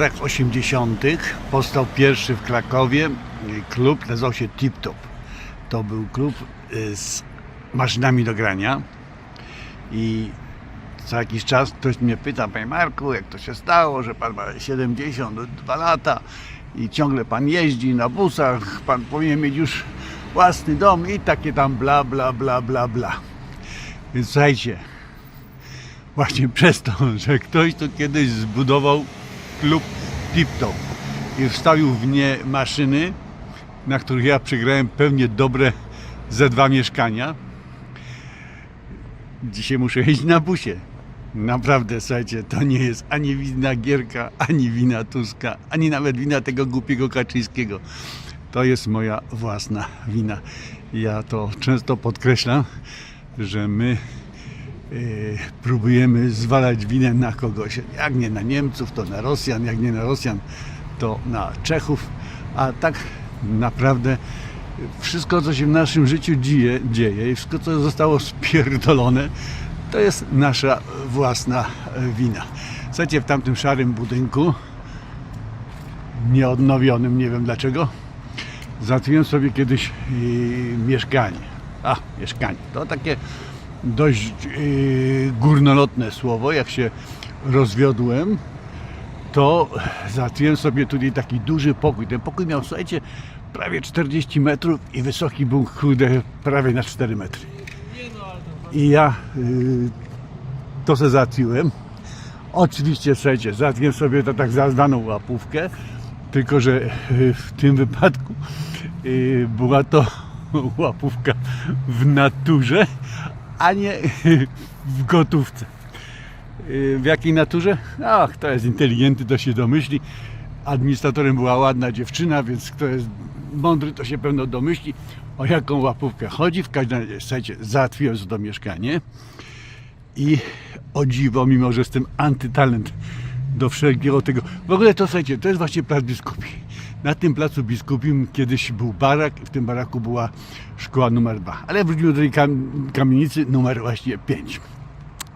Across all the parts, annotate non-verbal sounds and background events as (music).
W latach 80. powstał pierwszy w Krakowie klub, nazywał się Tip Top. To był klub y, z maszynami do grania i co jakiś czas ktoś mnie pyta, panie Marku, jak to się stało, że pan ma 72 lata i ciągle pan jeździ na busach, pan powinien mieć już własny dom i takie tam bla, bla, bla, bla, bla. Więc słuchajcie, właśnie (laughs) przez to, że ktoś tu kiedyś zbudował klub Tip-Top i wstawił w nie maszyny, na których ja przegrałem pewnie dobre ze dwa mieszkania. Dzisiaj muszę jeździć na busie. Naprawdę, słuchajcie, to nie jest ani wina Gierka, ani wina Tuska, ani nawet wina tego głupiego Kaczyńskiego. To jest moja własna wina. Ja to często podkreślam, że my próbujemy zwalać winę na kogoś. Jak nie na Niemców, to na Rosjan, jak nie na Rosjan, to na Czechów. A tak naprawdę wszystko, co się w naszym życiu dzieje, dzieje i wszystko, co zostało spierdolone, to jest nasza własna wina. Słuchajcie, w tamtym szarym budynku, nieodnowionym, nie wiem dlaczego, załatwiłem sobie kiedyś yy, mieszkanie. A, mieszkanie. To takie dość yy, górnolotne słowo. Jak się rozwiodłem, to załatwiłem sobie tutaj taki duży pokój. Ten pokój miał, słuchajcie, prawie 40 metrów i wysoki był, kurde, prawie na 4 metry. I ja yy, to se załatwiłem. Oczywiście, słuchajcie, załatwiłem sobie to tak zwaną łapówkę, tylko że yy, w tym wypadku yy, była to (laughs) łapówka w naturze, a nie (laughs) w gotówce. Yy, W jakiej naturze? Ach, kto jest inteligentny, to się domyśli. Administratorem była ładna dziewczyna, więc kto jest mądry, to się pewno domyśli, o jaką łapówkę chodzi. W każdym razie, słuchajcie, załatwiłem to mieszkanie i o dziwo, mimo że jestem antytalent do wszelkiego tego. W ogóle to słuchajcie, to jest właśnie plac biskupi. Na tym placu biskupim kiedyś był barak i w tym baraku była szkoła numer 2. Ale wrócimy do tej kam- kamienicy numer właśnie 5.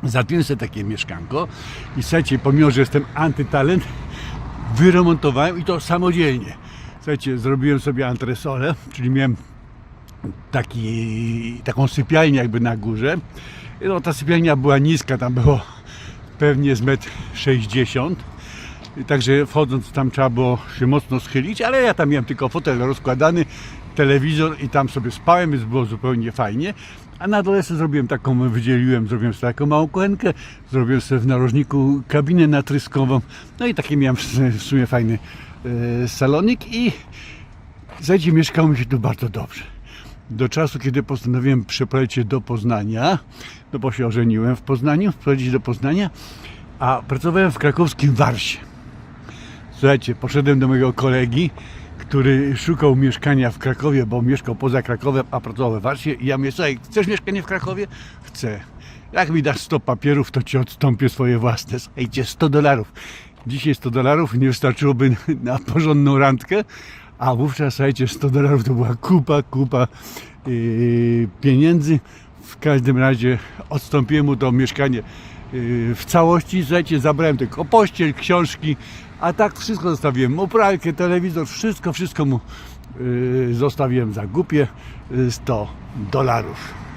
Załatwiłem sobie takie mieszkanko i słuchajcie, pomimo, że jestem antytalent, wyremontowałem i to samodzielnie. Słuchajcie, zrobiłem sobie antresolę, czyli miałem taki, taką sypialnię jakby na górze. No, ta sypialnia była niska, tam było pewnie z metr 60. Także wchodząc tam trzeba było się mocno schylić, ale ja tam miałem tylko fotel rozkładany, telewizor i tam sobie spałem, więc było zupełnie fajnie. A na dole sobie zrobiłem taką, wydzieliłem, zrobiłem sobie taką małą kuchenkę, zrobiłem sobie w narożniku kabinę natryskową, no i taki miałem w sumie- w sumie fajny e, salonik i Zajdzie mieszkało mi się tu bardzo dobrze. Do czasu, kiedy postanowiłem przeprowadzić się do Poznania, no bo się ożeniłem w Poznaniu, wprowadzić do Poznania, a pracowałem w krakowskim Warsie. Słuchajcie, poszedłem do mojego kolegi, który szukał mieszkania w Krakowie, bo mieszkał poza Krakowem, a pracował we Warsie. I ja mówię, słuchaj, chcesz mieszkanie w Krakowie? Chcę. Jak mi dasz 100 papierów, to ci odstąpię swoje własne. Słuchajcie, 100 dolarów. Dzisiaj 100 dolarów nie wystarczyłoby na porządną randkę, a wówczas, słuchajcie, 100 dolarów to była kupa, kupa yy, pieniędzy. W każdym razie odstąpiłem mu to mieszkanie w całości. Słuchajcie, zabrałem tylko pościel, książki, a tak wszystko zostawiłem mu pralkę, telewizor, wszystko, wszystko mu yy, zostawiłem za głupie yy, 100 dolarów.